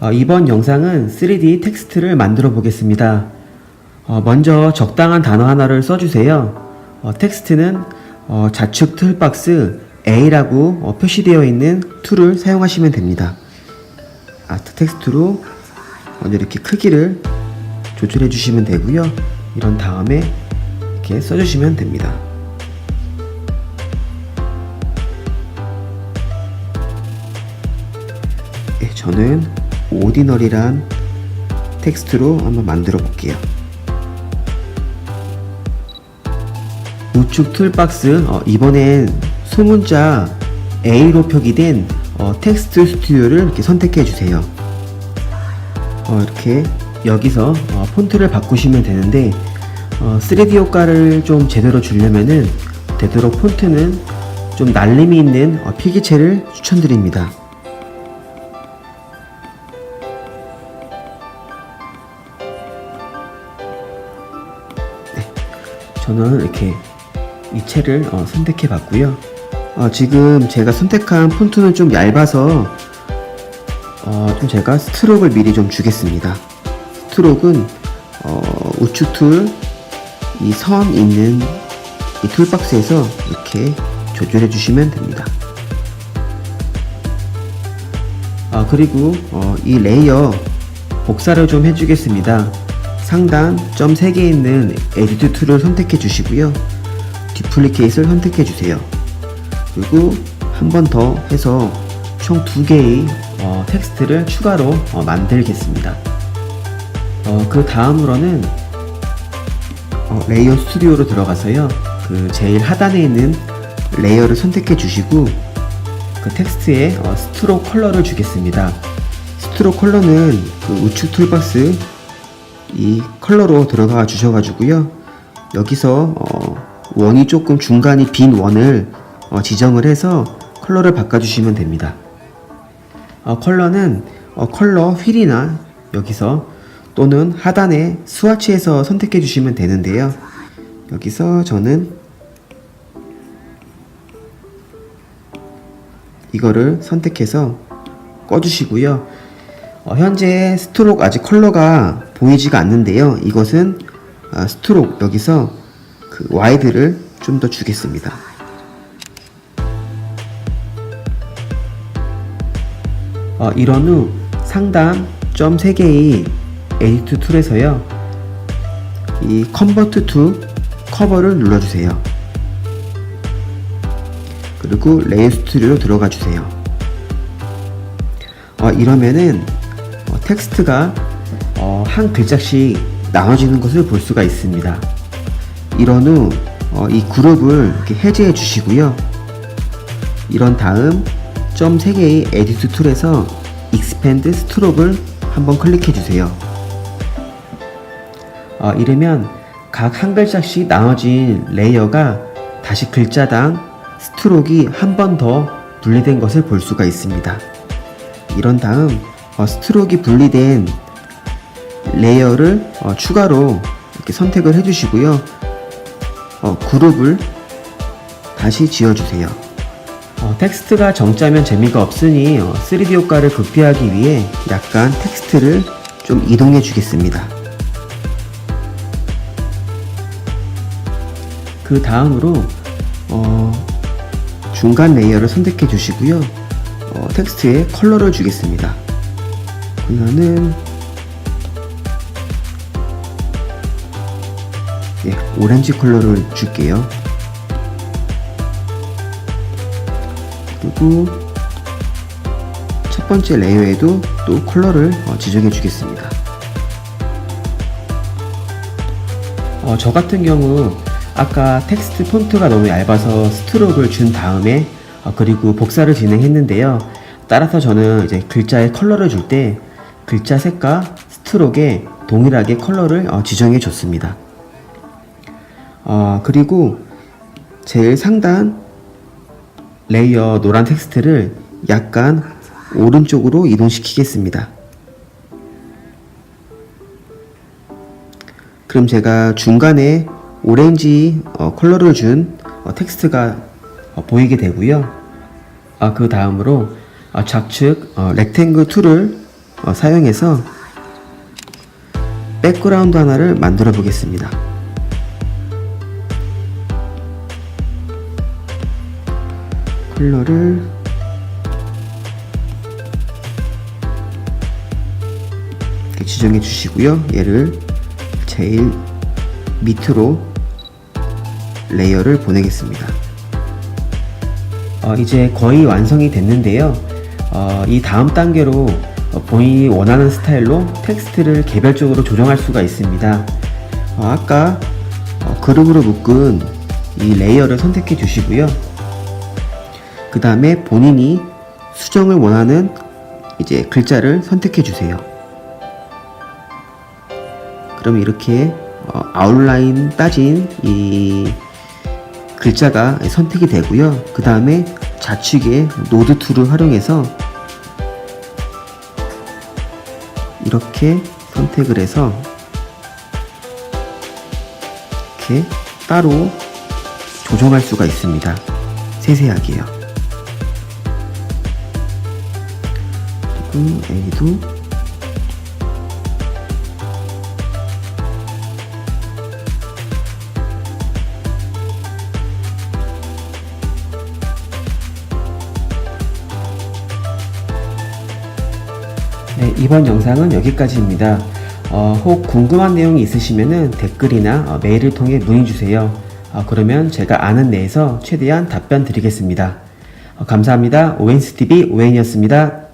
어, 이번 영상은 3D 텍스트를 만들어 보겠습니다. 어, 먼저 적당한 단어 하나를 써주세요. 어, 텍스트는 어, 좌측 툴박스 A라고 어, 표시되어 있는 툴을 사용하시면 됩니다. 아트 텍스트로 먼저 이렇게 크기를 조절해 주시면 되고요. 이런 다음에 이렇게 써주시면 됩니다. 네, 저는 오디널이란 텍스트로 한번 만들어 볼게요. 우측 툴박스 어, 이번엔 소문자 A로 표기된 어, 텍스트 스튜디오를 이렇게 선택해 주세요. 어, 이렇게 여기서 어, 폰트를 바꾸시면 되는데 어, 3D 효과를 좀 제대로 주려면은 되도록 폰트는 좀 날림이 있는 어, 필기체를 추천드립니다. 저는 이렇게 이 채를 어, 선택해 봤고요. 어, 지금 제가 선택한 폰트는 좀 얇아서 어, 좀 제가 스트로크를 미리 좀 주겠습니다. 스트로크는 어, 우측 툴이 선 있는 이 툴박스에서 이렇게 조절해 주시면 됩니다. 아 그리고 어, 이 레이어 복사를 좀 해주겠습니다. 상단 점 3개 있는 에디트 툴을 선택해 주시고요. 디플리케이트를 선택해 주세요. 그리고 한 번 더 해서 총두 개의 어, 텍스트를 추가로 어, 만들겠습니다. 어, 그 다음으로는 어, 레이어 스튜디오로 들어가서요. 그 제일 하단에 있는 레이어를 선택해 주시고 그 텍스트에 어, 스트로 컬러를 주겠습니다. 스트로 컬러는 그 우측 툴박스 이 컬러로 들어가 주셔가지고요. 여기서 어, 원이 조금 중간이 빈 원을 어, 지정을 해서 컬러를 바꿔주시면 됩니다. 어, 컬러는 어, 컬러 휠이나 여기서 또는 하단에 스와치에서 선택해 주시면 되는데요. 여기서 저는 이거를 선택해서 꺼주시고요. 어, 현재 스트록 아직 컬러가 보이지가 않는데요. 이것은 아, 스트록 여기서 그 와이드를 좀 더 주겠습니다. 어, 이런 후 상단 점 3개의 에디트 툴에서요. 이 컨버트 투 커버를 눌러주세요. 그리고 레이어 스튜디오로 들어가 주세요. 어, 이러면은 어, 텍스트가 어, 한 글자씩 나눠지는 것을 볼 수가 있습니다. 이런 후 이 그룹을 해제해 주시고요. 이런 다음 점 3개의 에디트 툴에서 익스펜드 스트로크를 한번 클릭해 주세요. 어, 이러면 각 한 글자씩 나눠진 레이어가 다시 글자당 스트로크이 한 번 더 분리된 것을 볼 수가 있습니다. 이런 다음 어, 스트로크이 분리된 레이어를 어, 추가로 이렇게 선택을 해주시고요. 어, 그룹을 다시 지어주세요. 어, 텍스트가 정자면 재미가 없으니 어, 3D 효과를 극비하기 위해 약간 텍스트를 좀 이동해 주겠습니다. 그 다음으로 어, 중간 레이어를 선택해 주시고요. 어, 텍스트에 컬러를 주겠습니다. 그러면은 예, 오렌지 컬러를 줄게요. 그리고 첫 번째 레이어에도 또 컬러를 어, 지정해 주겠습니다. 어, 저 같은 경우 아까 텍스트 폰트가 너무 얇아서 스트로크를 준 다음에 어, 그리고 복사를 진행했는데요. 따라서 저는 이제 글자에 컬러를 줄 때 글자 색과 스트로크에 동일하게 컬러를 어, 지정해 줬습니다. 어, 그리고 제일 상단 레이어 노란 텍스트를 약간 오른쪽으로 이동시키겠습니다. 그럼 제가 중간에 오렌지 어, 컬러를 준 어, 텍스트가 어, 보이게 되고요. 아, 그 다음으로 어, 좌측 어, 렉탱글 툴을 어, 사용해서 백그라운드 하나를 만들어 보겠습니다. 컬러를 지정해 주시고요. 얘를 제일 밑으로 레이어를 보내겠습니다. 어, 이제 거의 완성이 됐는데요. 어, 이 다음 단계로 어, 본인이 원하는 스타일로 텍스트를 개별적으로 조정할 수가 있습니다. 어, 아까 어, 그룹으로 묶은 이 레이어를 선택해 주시고요. 그 다음에 본인이 수정을 원하는 이제 글자를 선택해 주세요. 그럼 이렇게 어, 아웃라인 따진 이 글자가 선택이 되고요. 그 다음에 좌측에 노드 툴을 활용해서 이렇게 선택을 해서 이렇게 따로 조정할 수가 있습니다. 세세하게요. 그리고 A도 이번 영상은 여기까지입니다. 어, 혹 궁금한 내용이 있으시면 댓글이나 어, 메일을 통해 문의 주세요. 어, 그러면 제가 아는 내에서 최대한 답변 드리겠습니다. 어, 감사합니다. 오웬스TV 오웬이었습니다.